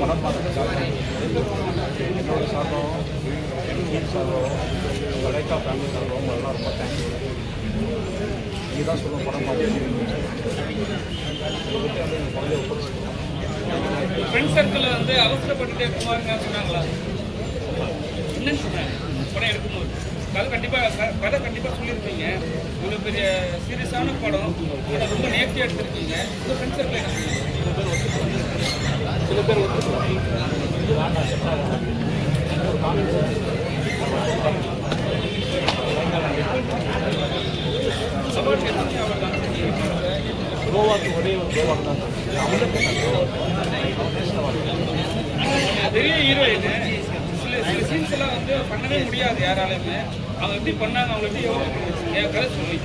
படம் என்னோட சார்பம் team family எல்லாம் ரொம்ப நீங்கள் தான் சொல்லுவோம் படம் பார்த்து ஃப்ரெண்ட் சர்க்கிளில் வந்து அவசரப்பட்டுட்டே சொன்னாங்களா? என்னன்னு சொன்னாங்க? கதை கண்டிப்பாக கதை கண்டிப்பாக சொல்லியிருப்பீங்க. இவ்வளோ பெரிய சீரியஸான படம். அதை ரொம்ப நேர்த்தியாக எடுத்திருக்கீங்க. உங்கள் ஃப்ரெண்ட் சர்க்கிள்? சில பேர் ஒரு கோவாக்கு ஒரே ஒரு கோவாக்கு தான். பெரிய ஹீரோயின் சில சில சீன்ஸ் எல்லாம் வந்து பண்ணவே முடியாது யாராலையுமே. அவங்க எப்படி பண்ணாங்க அவங்க எப்படி என் கதை சொல்லி.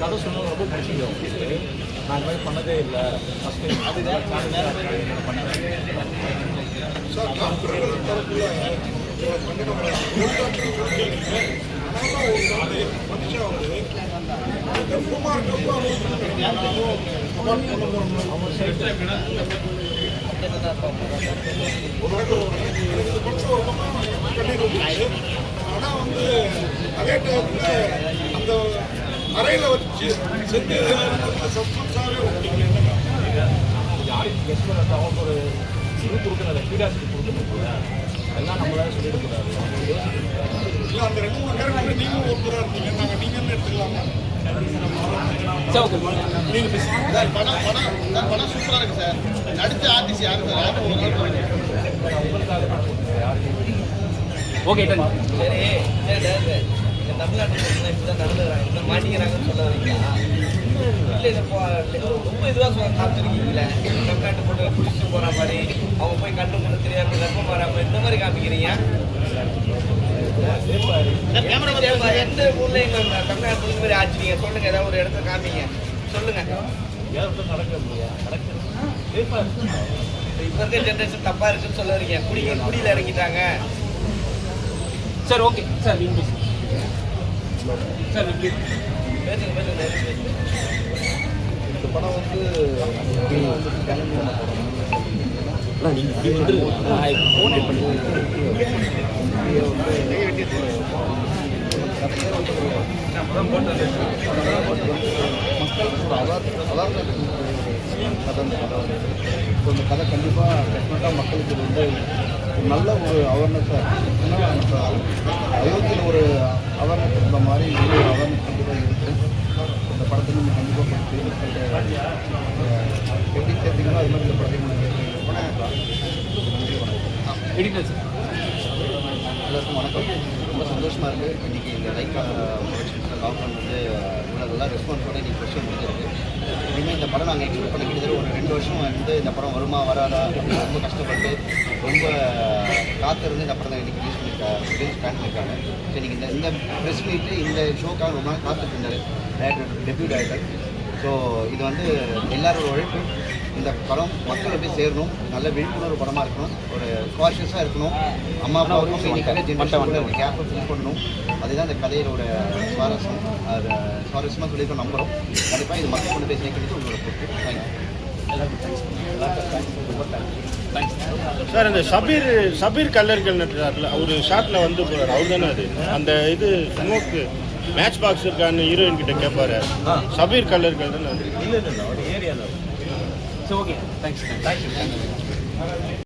கதை சொன்னது ரொம்ப அவங்களுக்கு நான் மாதிரி பண்ணதே இல்லை. ஃபஸ்ட் டைம் அது பண்ணேன். ஆனால் வந்து அதே டைமில் அந்த அறையில் வச்சு செஞ்சு சஸ்பென்ஸாகவே உங்களுக்கு என்ன ஒரு இது கொடுக்கணும் கியூரியாசிட்டி கொடுக்கணும் எல்லாம் நம்மளால யோசிக்கணும். இல்லை அந்த ரெண்டு மூணு கேரக்டர் நீங்களும் ஒருத்தராக இருந்தீங்க நாங்கள் எடுத்துக்கலாமா சார் படம் படம் சார் படம் சூப்பராக இருக்கு சார் கொடுக்குறேன் யாருக்கு ஓகே டன். சரி சரி தமிழ்நாட்டில் தான் மாட்டிக்கிறாங்கன்னு சொல்ல வரீங்களா இல்லை ரொம்ப இதுவாக சொல்ல காமிச்சிருக்கீங்களே தமிழ்நாட்டு போட்டு குடிச்சிட்டு போகிற மாதிரி. அவங்க போய் கண்டு முன்னு தெரியாம கர்ப்பம் வராமல் இந்த மாதிரி காமிக்கிறீங்க? எந்த ஊர்லேயும் இந்த மாதிரி ஆச்சுறீங்க சொல்லுங்க ஏதாவது ஒரு இடத்துல காமிங்க. சொல்லுங்க. ஏதாவது நடக்க முடியாது நடக்கிறது இப்போ இருக்க ஜென்ரேஷன் தப்பா இருக்குன்னு சொல்ல வரீங்க குடிக்க குடியில் இறங்கிட்டாங்க. Sir okay sir English sir பேசுங்க. பேசுங்க. இந்த படம் வந்து வந்து மக்களுக்கு ஒரு அவேர் அவேர்னஸ் கதை அந்த கதை வந்து ஸோ இந்த கதை கண்டிப்பாக டெஃபினட்டாக மக்களுக்கு இது வந்து நல்ல ஒரு அவேர்னஸாக இருக்குன்னா நம்ம அயோத்தியில் ஒரு அவேர்னஸ் இருந்த மாதிரி இது ஒரு அவேர்னஸ் கண்டிப்பாக இருக்குது இந்த படத்தை நீங்கள் கண்டிப்பாக பார்த்து எப்படி சேர்த்தீங்களோ அது மாதிரி இந்த படத்தை நீங்கள் எல்லாருக்கும் வணக்கம் ரொம்ப சந்தோஷமாக இருக்குது இன்றைக்கி இந்த லைக்கா ப்ரொடக்ஷன்ஸில் லாக்டவுன் வந்து இவ்வளோ நல்லா ரெஸ்பான்ஸோட இன்றைக்கி கொஸ்டின் முடிஞ்சிருக்கு இனிமேல் இந்த படம் நாங்கள் எக்ஸ்பெக்ட் பண்ண கிட்டத்தட்ட ஒரு ரெண்டு வருஷம் வந்து இந்த படம் வருமா வராதா அப்படின்னு ரொம்ப கஷ்டப்பட்டு ரொம்ப காத்திருந்து இந்த படத்தை இன்றைக்கி ரிலீஸ் பண்ணி ரிலீஸ் பிளான் பண்ணியிருக்காங்க சரி நீங்கள் இந்த இந்த ப்ரெஸ் மீட்டு இந்த ஷோக்காக ரொம்ப நாள் காத்துட்டு இருந்தார் டேரக்டர் டெபியூ டேரக்டர் ஸோ இது வந்து எல்லாரோட உழைப்பு. இந்த படம் மக்களை போய் சேரணும். நல்ல விழிப்புணர்வு படமாக இருக்கணும். ஒரு காஷியஸாக இருக்கணும். அம்மா அப்பாவுக்கும் இன்னைக்கான ஜென்ரேஷன் கேப்பை ஃபில் பண்ணணும். அதுதான் இந்த கதையோட சுவாரஸ்யம். அது சுவாரஸ்யமாக சொல்லியிருக்கோம் நம்புகிறோம் கண்டிப்பாக இது மக்கள் கொண்டு போய் சேர்க்கிறது உங்களோட பொறுப்பு. தேங்க்யூ சார் இந்த சபீர் சபீர் கல்லர்கள் நட்டுறாருல அவர் ஷார்ட்ல வந்து போறாரு. அவர் தானே அது? அந்த இது ஸ்மோக்கு மேட்ச் பாக்ஸ் இருக்கான்னு ஹீரோயின் கிட்ட கேட்பாரு சபீர் கல்லர்கள் தானே அது? இல்லை இல்லை ஒரு ஏரியாவில் ஸோ ஓகே தேங்க்ஸ் தேங்க்ஸ்